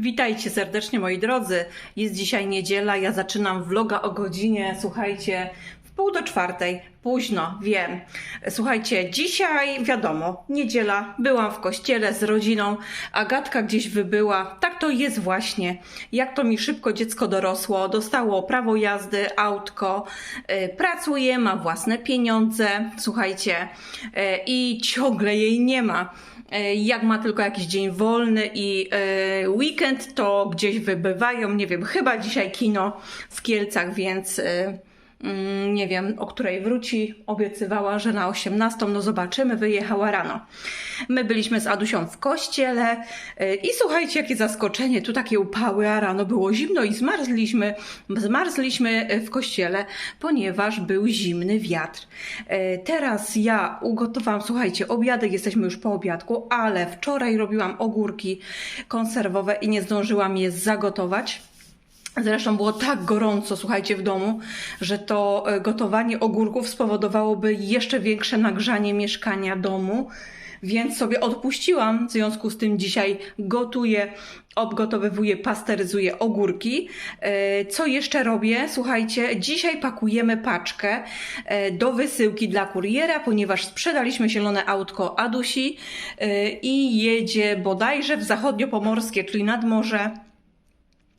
Witajcie serdecznie moi drodzy. Jest dzisiaj niedziela, ja zaczynam vloga o godzinie, słuchajcie, pół do czwartej. Późno, wiem. Słuchajcie, dzisiaj wiadomo, niedziela, byłam w kościele z rodziną, Agatka gdzieś wybyła. Tak to jest właśnie. Jak to mi szybko dziecko dorosło, dostało prawo jazdy, autko, y, pracuje, ma własne pieniądze, słuchajcie, y, i ciągle jej nie ma. E, Jak ma tylko jakiś dzień wolny i weekend, to gdzieś wybywają. Nie wiem, chyba dzisiaj kino w Kielcach, więc nie wiem, o której wróci. Obiecywała, że na 18. No zobaczymy, wyjechała rano. My byliśmy z Adusią w kościele e, i słuchajcie, jakie zaskoczenie. Tu takie upały, a rano było zimno i zmarzliśmy. Zmarzliśmy e, w kościele, ponieważ był zimny wiatr. E, Teraz ja ugotowałam, słuchajcie, obiadek, jesteśmy już po obiadku, ale wczoraj robiłam ogórki konserwowe i nie zdążyłam je zagotować. Zresztą było tak gorąco, słuchajcie, w domu, że to e, gotowanie ogórków spowodowałoby jeszcze większe nagrzanie mieszkania domu. Więc sobie odpuściłam, w związku z tym dzisiaj gotuję, obgotowywuję, pasteryzuję ogórki. E, Co jeszcze robię? Słuchajcie, dzisiaj pakujemy paczkę e, do wysyłki dla kuriera, ponieważ sprzedaliśmy zielone autko Adusi i jedzie bodajże w zachodniopomorskie, czyli nad morze.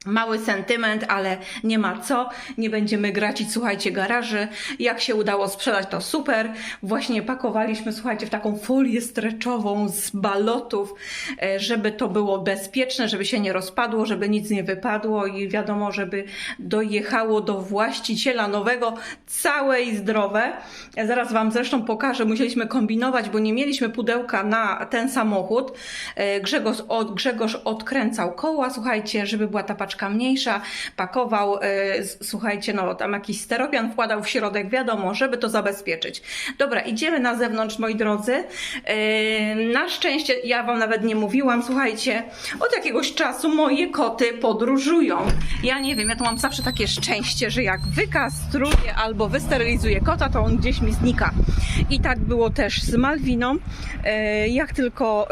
Mały sentyment, ale nie ma co. Nie będziemy gracić, słuchajcie, garaży. Jak się udało sprzedać, to super. Właśnie pakowaliśmy, słuchajcie, w taką folię streczową z balotów, e, żeby to było bezpieczne, żeby się nie rozpadło, żeby nic nie wypadło i wiadomo, żeby dojechało do właściciela nowego całe i zdrowe. Ja zaraz Wam zresztą pokażę, musieliśmy kombinować, bo nie mieliśmy pudełka na ten samochód. E, Grzegorz, od, Grzegorz odkręcał koła, słuchajcie, żeby była ta paczka mniejsza, pakował, e, słuchajcie, no tam jakiś steropian wkładał w środek, wiadomo, żeby to zabezpieczyć. Dobra, idziemy na zewnątrz, moi drodzy. E, Na szczęście, ja wam nawet nie mówiłam, słuchajcie, od jakiegoś czasu moje koty podróżują. Ja nie wiem, ja tu mam zawsze takie szczęście, że jak wykastruję albo wysterylizuję kota, to on gdzieś mi znika. I tak było też z Malwiną. E, Jak tylko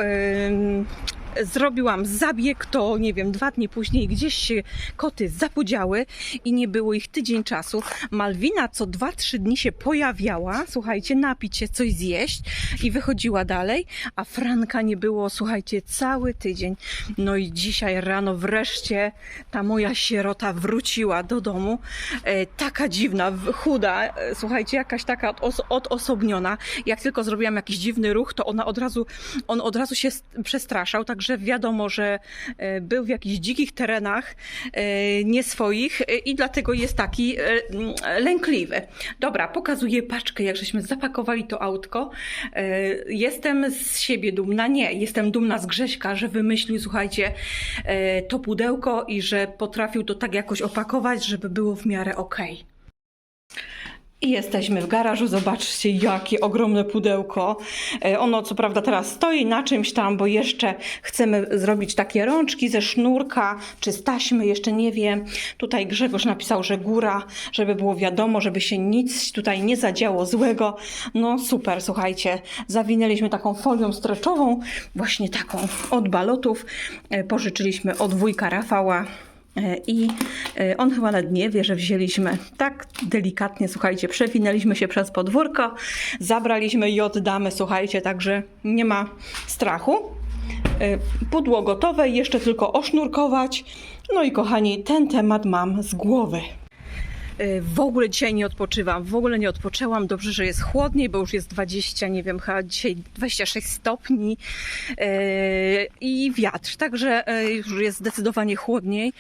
zrobiłam zabieg, to nie wiem, dwa dni później gdzieś się koty zapodziały i nie było ich tydzień czasu. Malwina co dwa, trzy dni się pojawiała, słuchajcie, napić się, coś zjeść i wychodziła dalej, a Franka nie było, słuchajcie, cały tydzień. No i dzisiaj rano wreszcie ta moja sierota wróciła do domu. E, taka dziwna, chuda, e, słuchajcie, jakaś taka odos- odosobniona. Jak tylko zrobiłam jakiś dziwny ruch, to ona od razu, on od razu się st- przestraszał, także wiadomo, że e, był w jakichś dzikich terenach, e, nie swoich e, i dlatego jest taki lękliwy. Dobra, pokazuję paczkę, jak żeśmy zapakowali to autko. Jestem z siebie dumna, nie, jestem dumna z Grześka, że wymyślił, słuchajcie, to pudełko i że potrafił to tak jakoś opakować, żeby było w miarę okej. I jesteśmy w garażu. Zobaczcie, jakie ogromne pudełko. E, Ono, co prawda, teraz stoi na czymś tam, bo jeszcze chcemy zrobić takie rączki ze sznurka czy z taśmy, jeszcze nie wiem. Tutaj Grzegorz napisał, że góra, żeby było wiadomo, żeby się nic tutaj nie zadziało złego. No super, słuchajcie. Zawinęliśmy taką folią streczową, właśnie taką od balotów. E, Pożyczyliśmy od wujka Rafała. E, I e, on chyba nawet nie wie, że wzięliśmy tak delikatnie, słuchajcie, przewinęliśmy się przez podwórko, zabraliśmy i oddamy, słuchajcie, także nie ma strachu. E, Pudło gotowe, jeszcze tylko osznurkować. No i kochani, ten temat mam z głowy. E, W ogóle dzisiaj nie odpoczywam, w ogóle nie odpoczęłam. Dobrze, że jest chłodniej, bo już jest 20, nie wiem, chyba dzisiaj 26 stopni e, i wiatr, także e, już jest zdecydowanie chłodniej.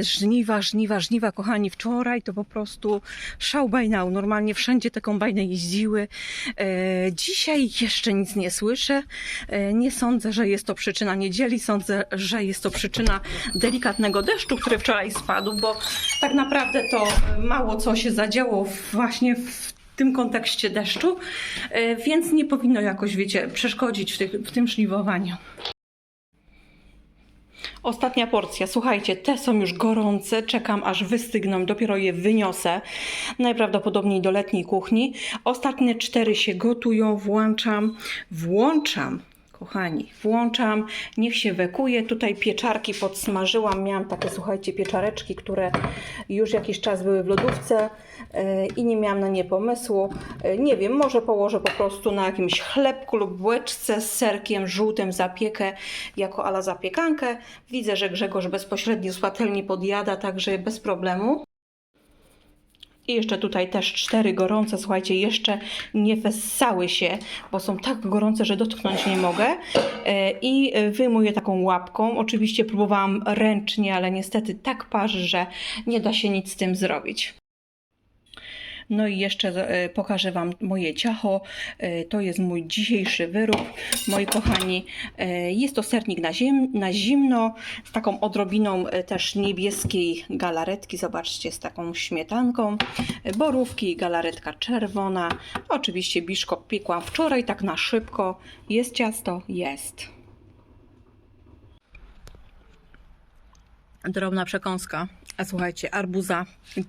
Żniwa, żniwa, żniwa, kochani, wczoraj to po prostu szał bajnał. Normalnie wszędzie te kombajny jeździły. Dzisiaj jeszcze nic nie słyszę. Nie sądzę, że jest to przyczyna niedzieli, sądzę, że jest to przyczyna delikatnego deszczu, który wczoraj spadł, bo tak naprawdę to mało co się zadziało właśnie w tym kontekście deszczu, e, więc nie powinno jakoś, wiecie, przeszkodzić w, tych, w tym żniwowaniu. Ostatnia porcja. Słuchajcie, te są już gorące. Czekam aż wystygną. Dopiero je wyniosę. Najprawdopodobniej do letniej kuchni. Ostatnie cztery się gotują. Włączam. Włączam Kochani, włączam, niech się wekuje. Tutaj pieczarki podsmażyłam. Miałam takie, słuchajcie, pieczareczki, które już jakiś czas były w lodówce e, i nie miałam na nie pomysłu. E, Nie wiem, może położę po prostu na jakimś chlebku lub bułeczce z serkiem żółtym zapiekę jako ala zapiekankę. Widzę, że Grzegorz bezpośrednio z patelni podjada, także bez problemu. I jeszcze tutaj też cztery gorące, słuchajcie, jeszcze nie wessały się, bo są tak gorące, że dotknąć nie mogę. E, I wyjmuję taką łapką. Oczywiście próbowałam ręcznie, ale niestety tak parzy, że nie da się nic z tym zrobić. No i jeszcze e, pokażę Wam moje ciacho. E, To jest mój dzisiejszy wyrób, moi kochani. E, Jest to sernik na, na zimno, z taką odrobiną też niebieskiej galaretki. Zobaczcie, z taką śmietanką. Borówki, galaretka czerwona. Oczywiście biszkop piekłam wczoraj, tak na szybko. Jest ciasto? Jest. drobna przekąska. A słuchajcie, arbuza,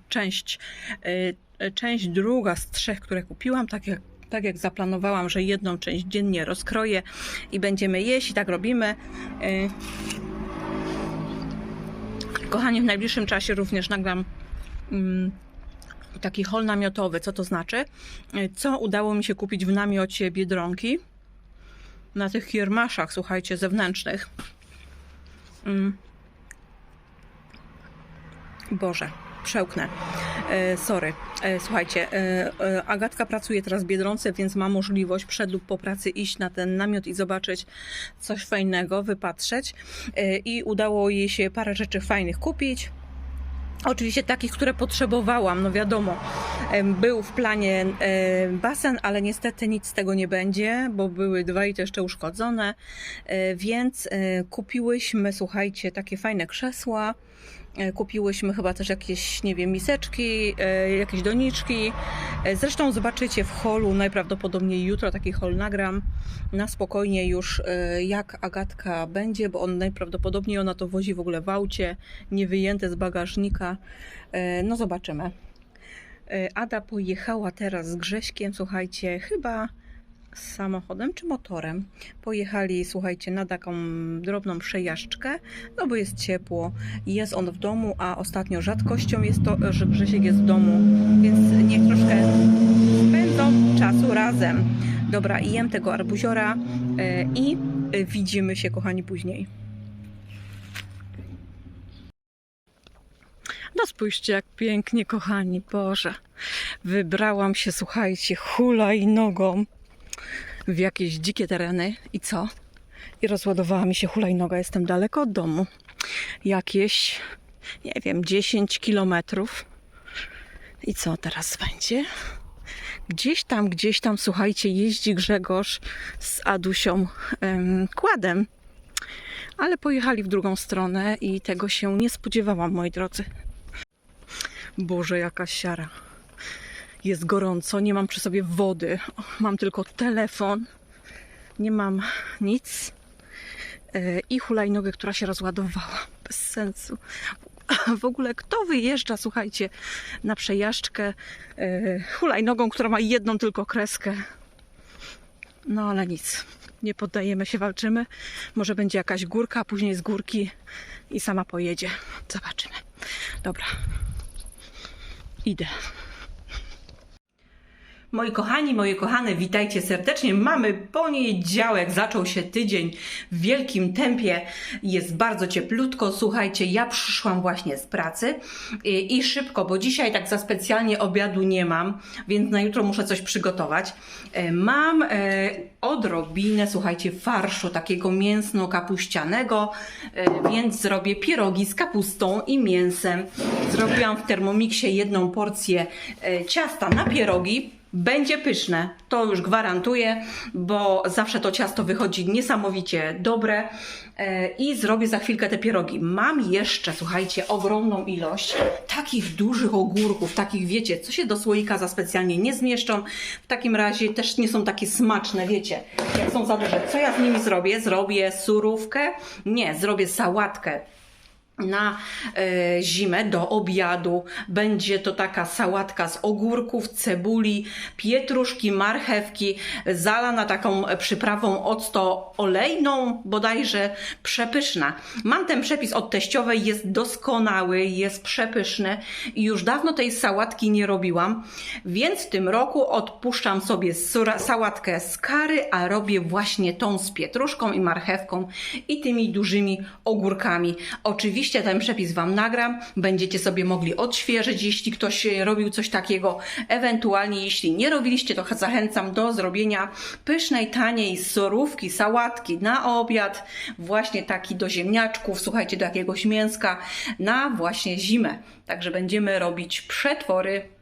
część, y, część druga z trzech, które kupiłam, tak jak, tak jak zaplanowałam, że jedną część dziennie rozkroję i będziemy jeść i tak robimy. Y, Kochani, w najbliższym czasie również nagram mm, taki hol namiotowy. Co to znaczy? Y, Co udało mi się kupić w namiocie Biedronki? Na tych kiermaszach, słuchajcie, zewnętrznych. Mm. Boże, przełknę. E, sorry. E, słuchajcie, e, e, Agatka pracuje teraz w Biedronce, więc ma możliwość przed lub po pracy iść na ten namiot i zobaczyć coś fajnego, wypatrzeć. I udało jej się parę rzeczy fajnych kupić. Oczywiście takich, które potrzebowałam, no wiadomo, był w planie basen, ale niestety nic z tego nie będzie, bo były dwa i to jeszcze uszkodzone, więc kupiłyśmy, słuchajcie, takie fajne krzesła, Kupiłyśmy chyba też jakieś, nie wiem, miseczki, e, jakieś doniczki. E, Zresztą zobaczycie w holu, najprawdopodobniej jutro taki hol nagram na spokojnie już e, jak Agatka będzie, bo on najprawdopodobniej ona to wozi w ogóle w aucie, nie wyjęte z bagażnika. E, No zobaczymy. E, Ada pojechała teraz z Grześkiem, słuchajcie, chyba samochodem czy motorem. Pojechali, słuchajcie, na taką drobną przejażdżkę, no bo jest ciepło. Jest on w domu, a ostatnio rzadkością jest to, że Grzesiek jest w domu, więc niech troszkę spędzą czasu razem. Dobra, i jem tego arbuziora e, i e, widzimy się, kochani, później. No spójrzcie, jak pięknie, kochani, Boże. Wybrałam się, słuchajcie, hulajnogą w jakieś dzikie tereny i co? I rozładowała mi się hulajnoga. Jestem daleko od domu. Jakieś, nie wiem, 10 kilometrów. I co teraz będzie? Gdzieś tam, gdzieś tam, słuchajcie, jeździ Grzegorz z Adusią em, kładem. Ale pojechali w drugą stronę i tego się nie spodziewałam, moi drodzy. Boże, jaka siara. Jest gorąco, nie mam przy sobie wody, mam tylko telefon, nie mam nic E, i hulajnogę, która się rozładowała. Bez sensu. W ogóle kto wyjeżdża, słuchajcie, na przejażdżkę e, hulajnogą, która ma jedną tylko kreskę? No ale nic. Nie poddajemy się, walczymy. Może będzie jakaś górka, a później z górki i sama pojedzie. Zobaczymy. Dobra. Idę. Moi kochani, moje kochane, witajcie serdecznie. Mamy poniedziałek, zaczął się tydzień w wielkim tempie. Jest bardzo cieplutko. Słuchajcie, ja przyszłam właśnie z pracy i, i szybko, bo dzisiaj tak za specjalnie obiadu nie mam, więc na jutro muszę coś przygotować. E, Mam e, odrobinę, słuchajcie, farszu takiego mięsno-kapuścianego, e, więc zrobię pierogi z kapustą i mięsem. Zrobiłam w Thermomixie jedną porcję e, ciasta na pierogi. Będzie pyszne, to już gwarantuję, bo zawsze to ciasto wychodzi niesamowicie dobre e, i zrobię za chwilkę te pierogi. Mam jeszcze, słuchajcie, ogromną ilość takich dużych ogórków, takich wiecie, co się do słoika za specjalnie nie zmieszczą. W takim razie też nie są takie smaczne, wiecie, jak są za duże. Co ja z nimi zrobię? Zrobię surówkę? Nie, zrobię sałatkę na e, zimę do obiadu. Będzie to taka sałatka z ogórków, cebuli, pietruszki, marchewki, zalana taką przyprawą octo olejną, bodajże przepyszna. Mam ten przepis od teściowej, jest doskonały, jest przepyszny i już dawno tej sałatki nie robiłam, więc w tym roku odpuszczam sobie sałatkę z kary, a robię właśnie tą z pietruszką i marchewką i tymi dużymi ogórkami. Oczywiście ten przepis Wam nagram, będziecie sobie mogli odświeżyć, jeśli ktoś e, robił coś takiego. Ewentualnie, jeśli nie robiliście, to zachęcam do zrobienia pysznej, taniej sorówki, sałatki na obiad, właśnie taki do ziemniaczków, słuchajcie, do jakiegoś mięska na właśnie zimę. Także będziemy robić przetwory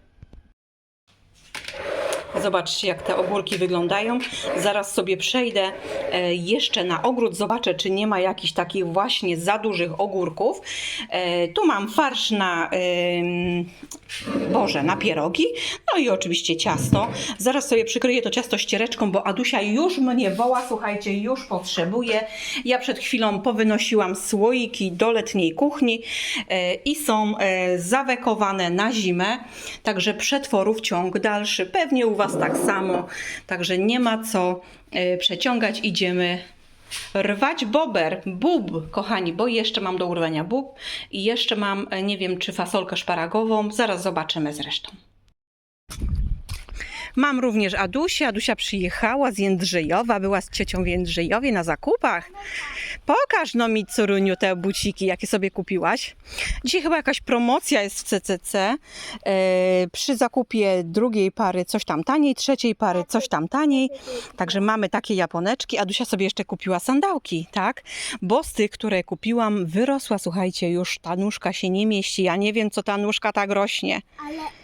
Zobaczcie, jak te ogórki wyglądają. Zaraz sobie przejdę e, jeszcze na ogród, zobaczę, czy nie ma jakichś takich właśnie za dużych ogórków. E, Tu mam farsz na, Boże, na pierogi, no i oczywiście ciasto. Zaraz sobie przykryję to ciasto ściereczką, bo Adusia już mnie woła, słuchajcie, już potrzebuje. Ja przed chwilą powynosiłam słoiki do letniej kuchni e, i są zawekowane na zimę, także przetworów ciąg dalszy. Pewnie u Was tak samo, także nie ma co e, przeciągać. Idziemy rwać bober, bób, kochani, bo jeszcze mam do urwania bób i jeszcze mam, e, nie wiem, czy fasolkę szparagową. Zaraz zobaczymy zresztą. Mam również Adusię. Adusia przyjechała z Jędrzejowa, była z ciocią w Jędrzejowie na zakupach. Pokaż no mi, Coruniu, te buciki, jakie sobie kupiłaś. Dzisiaj chyba jakaś promocja jest w CCC. E, przy zakupie drugiej pary coś tam taniej, trzeciej pary coś tam taniej. Także mamy takie japoneczki. Adusia sobie jeszcze kupiła sandałki, tak? Bo z tych, które kupiłam, wyrosła, słuchajcie, już ta nóżka się nie mieści. Ja nie wiem, co ta nóżka tak rośnie. Ale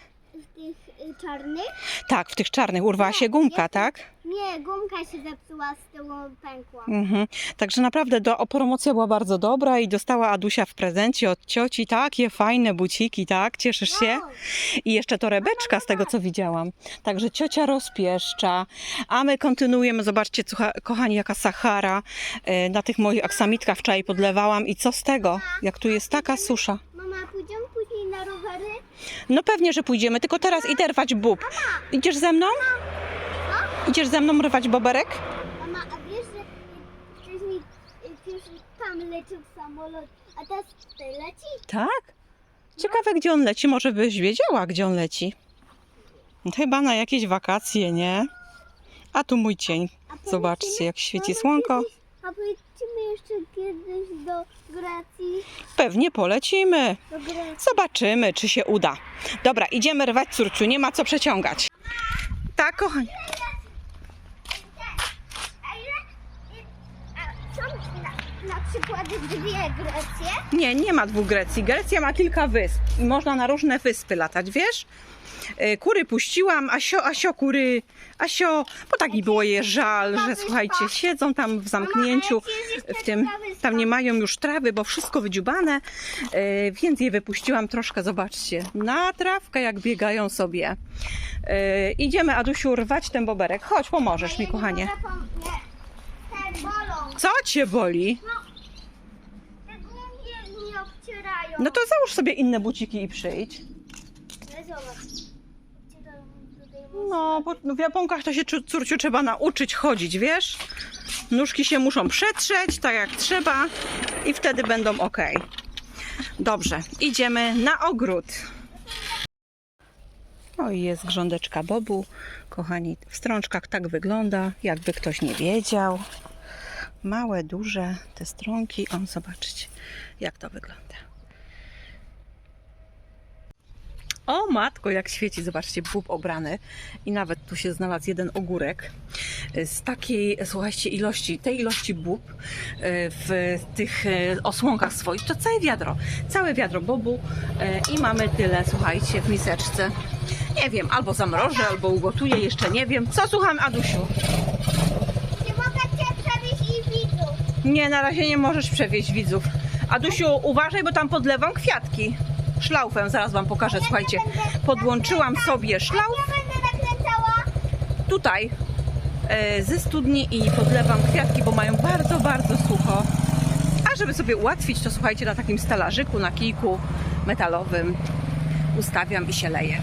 czarnych? Tak, w tych czarnych urwała się gumka, tak? Nie, gumka się zepsuła, z tyłu pękła. Mhm. Także naprawdę do, promocja była bardzo dobra i dostała Adusia w prezencie od cioci takie fajne buciki, tak? Cieszysz się? Wow. I jeszcze torebeczka z tego, co widziałam. Także ciocia rozpieszcza, a my kontynuujemy. Zobaczcie, kochani, jaka Sahara. E, Na tych moich aksamitkach wczoraj podlewałam i co z tego, jak tu jest taka susza. Mama, pójdziemy później na rowery? No pewnie, że pójdziemy, tylko teraz idę rwać bób. Idziesz ze mną? Idziesz ze mną rwać boberek? Mama, a wiesz, że wcześniej już tam leciał samolot, a teraz tutaj leci? Tak? Ciekawe, gdzie on leci. Może byś wiedziała, gdzie on leci. Chyba na jakieś wakacje, nie? A tu mój cień. A Zobaczcie, jak świeci słonko. A polecimy jeszcze kiedyś do Grecji? Pewnie polecimy. Do Grecji. Zobaczymy, czy się uda. Dobra, idziemy rwać córciu, nie ma co przeciągać. Tak, kochani. A ile? a Są na, na przykład dwie Grecje? Nie, nie ma dwóch Grecji. Grecja ma kilka wysp i można na różne wyspy latać, wiesz? E, Kury puściłam, Asio, Asio, kury, Asio, bo tak mi było je żal, że słuchajcie, siedzą tam w zamknięciu, w tym, tam nie mają już trawy, bo wszystko wydziubane, e, więc je wypuściłam troszkę, zobaczcie, na trawkę jak biegają sobie. E, Idziemy, Adusiu, rwać ten boberek. Chodź, pomożesz mi, kochanie. Co cię boli? Obcierają. No to załóż sobie inne buciki i przyjdź. Ale zobacz. Obcierają tutaj No, bo w Japonkach to się córciu trzeba nauczyć chodzić, wiesz? Nóżki się muszą przetrzeć tak jak trzeba i wtedy będą ok. Dobrze, idziemy na ogród. O i jest grządeczka bobu. Kochani, w strączkach tak wygląda, jakby ktoś nie wiedział. Małe, duże te strąki. O, zobaczcie, jak to wygląda. O matko, jak świeci, zobaczcie, bób obrany i nawet tu się znalazł jeden ogórek. Z takiej, słuchajcie, ilości, tej ilości bób e, w tych e, osłonkach swoich, to całe wiadro, całe wiadro bobu e, i mamy tyle, słuchajcie, w miseczce. Nie wiem, albo zamrożę, albo ugotuję, jeszcze nie wiem. Co słucham, Adusiu? Czy mogę cię przewieźć i widzów? Nie, na razie nie możesz przewieźć widzów. Adusiu, uważaj, bo tam podlewam kwiatki. Szlaufem, zaraz wam pokażę, słuchajcie. Podłączyłam sobie szlauf. Tutaj e, ze studni i podlewam kwiatki, bo mają bardzo, bardzo sucho. Aż żeby sobie ułatwić, to słuchajcie, na takim stelażyku, na kijku metalowym ustawiam i się leje.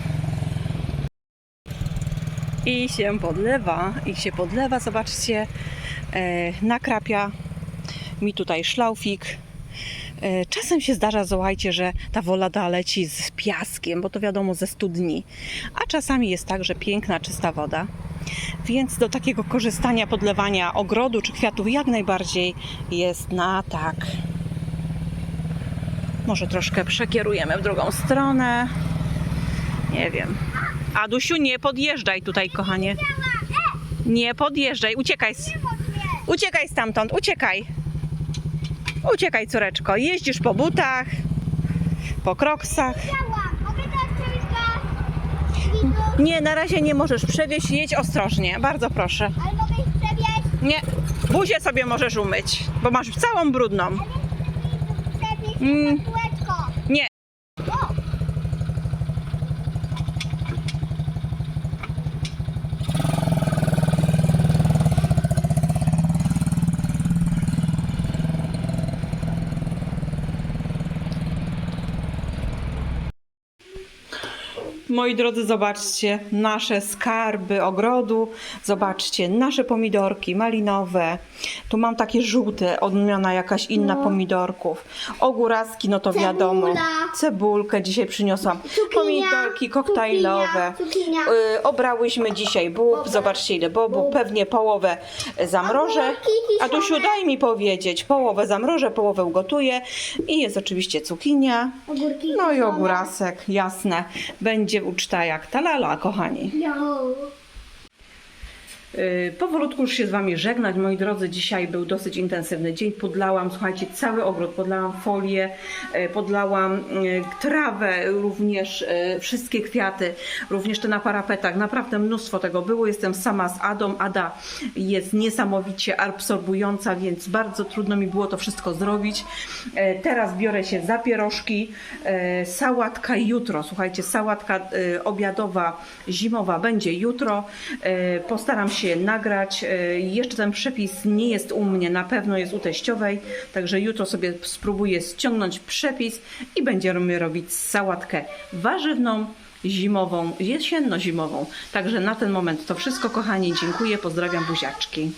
I się podlewa, i się podlewa, zobaczcie, e, nakrapia mi tutaj szlaufik. E, Czasem się zdarza, słuchajcie, że ta woda leci z piaskiem, bo to wiadomo ze studni, a czasami jest tak, że piękna, czysta woda. Więc do takiego korzystania, podlewania ogrodu czy kwiatów jak najbardziej jest na tak. Może troszkę przekierujemy w drugą stronę. Nie wiem. Adusiu, nie podjeżdżaj tutaj, kochanie. Nie podjeżdżaj, uciekaj. z- Uciekaj stamtąd, uciekaj. Uciekaj, córeczko. Jeździsz po butach, po kroksach. Nie, na razie nie możesz przewieźć, jedź ostrożnie, bardzo proszę. Ale mogę ich przewieźć? Nie, buzię sobie możesz umyć, bo masz całą brudną. A nie chcę przewieźć Mm. mm. kółeczko. Nie. O! Moi drodzy, zobaczcie nasze skarby ogrodu. Zobaczcie nasze pomidorki malinowe. Tu mam takie żółte, odmiana jakaś inna No. pomidorków. Ogóraski, no to wiadomo. Cebula. Cebulkę dzisiaj przyniosłam. Cukinia, Pomidorki koktajlowe. cukinia. Y, obrałyśmy dzisiaj bób. Zobaczcie ile bobu. Pewnie połowę zamrożę. A. Tusiu, daj mi powiedzieć. Połowę zamrożę, połowę ugotuję. I jest oczywiście cukinia. Ogórki No i ogórasek, jasne. Będzie uczta jak talala, kochani. Jo. Yy, Powolutku już się z Wami żegnać, moi drodzy. Dzisiaj był dosyć intensywny dzień. Podlałam, słuchajcie, cały ogród, podlałam folię, yy, podlałam yy, trawę, również wszystkie kwiaty, również te na parapetach. Naprawdę mnóstwo tego było. Jestem sama z Adą. Ada jest niesamowicie absorbująca, więc bardzo trudno mi było to wszystko zrobić. Teraz biorę się za pierożki. Sałatka jutro, słuchajcie, sałatka obiadowa, zimowa będzie jutro. Postaram się nagrać. Yy, Jeszcze ten przepis nie jest u mnie, na pewno jest u teściowej, także jutro sobie spróbuję ściągnąć przepis i będziemy robić sałatkę warzywną, zimową, jesienno-zimową. Także na ten moment to wszystko, kochani. Dziękuję, pozdrawiam buziaczki.